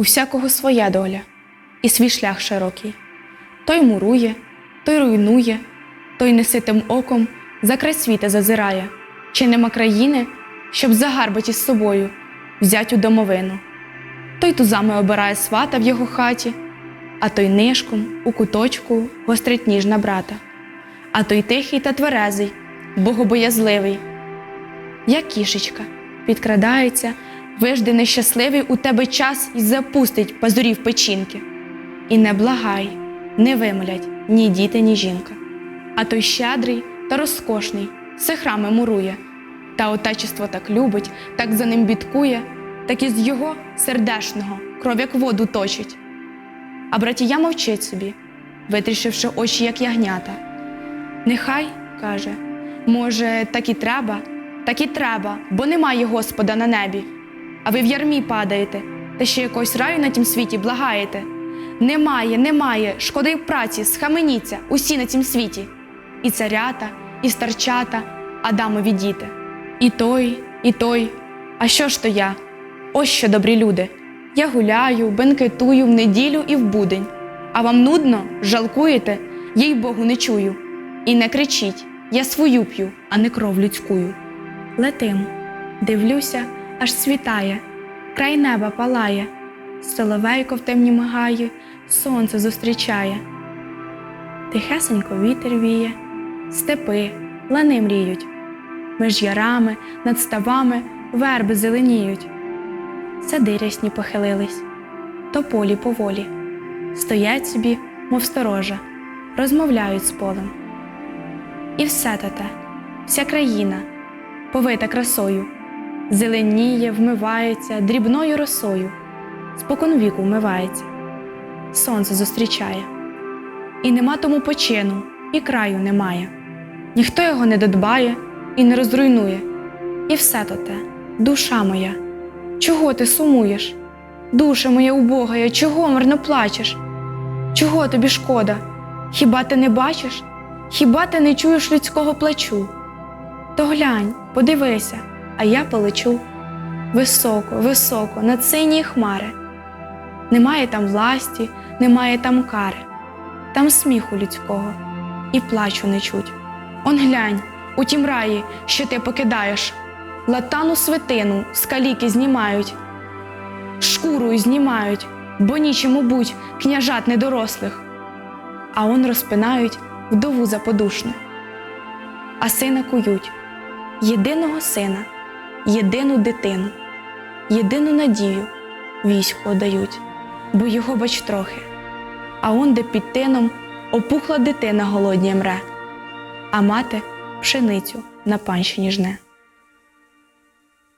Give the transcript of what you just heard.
У всякого своя доля і свій шлях широкий. Той мурує, той руйнує, той неситим оком за край світа зазирає, чи нема країни, щоб загарбать із собою, взять у домовину. Той тузами обирає свата в його хаті, а той нишком у куточку гострить ніж на брата, а той тихий та тверезий, богобоязливий, як кішечка, підкрадається, вижди нещасливий у тебе час і запустить пазурів печінки. І не благай, не вимолять ні діти, ні жінка. А той щедрий та розкошний, все храми мурує, та отечество так любить, так за ним бідкує, так із його сердешного кров як воду точить. А братія мовчить собі, витрішивши очі, як ягнята. Нехай, каже, може, так і треба, так і треба, бо немає Господа на небі. А ви в ярмі падаєте, та ще якогось раю на тім світі благаєте. Немає, немає, шкода й праці, схаменіться усі на цім світі. І царята, і старчата, Адамові діти. І той, і той. А що ж то я? Ось що, добрі люди. Я гуляю, бенкетую в неділю і в будень. А вам нудно, жалкуєте, їй Богу не чую. І не кричіть, я свою п'ю, а не кров людськую. Летим, дивлюся, аж світає, край неба палає, соловейко в темні мигає, сонце зустрічає. Тихесенько вітер віє, степи, лани мріють, між ярами, над ставами верби зеленіють. Сади рясні похилились, тополі поволі, стоять собі, мов сторожа, розмовляють з полем. І все те, вся країна, повита красою, зеленіє, вмивається дрібною росою, спокон віку вмивається, сонце зустрічає. І нема тому почину, і краю немає. Ніхто його не додбає і не розруйнує. І все то те, душа моя, чого ти сумуєш? Душа моя убогая, чого марно плачеш? Чого тобі шкода? Хіба ти не бачиш? Хіба ти не чуєш людського плачу? То глянь, подивися, а я полечу. Високо, високо, над сині хмари. Немає там власті, немає там кари, там сміху людського. І плачу не чуть. Он глянь, у тім раї, що ти покидаєш, латану свитину з каліки знімають, шкурою знімають, бо нічому будь княжат недорослих, а он розпинають вдову заподушне, а сина кують, єдиного сина, єдину дитину, єдину надію війську дають, бо його бач трохи. А он де під тином опухла дитина голодні мре, а мати пшеницю на панщині жне.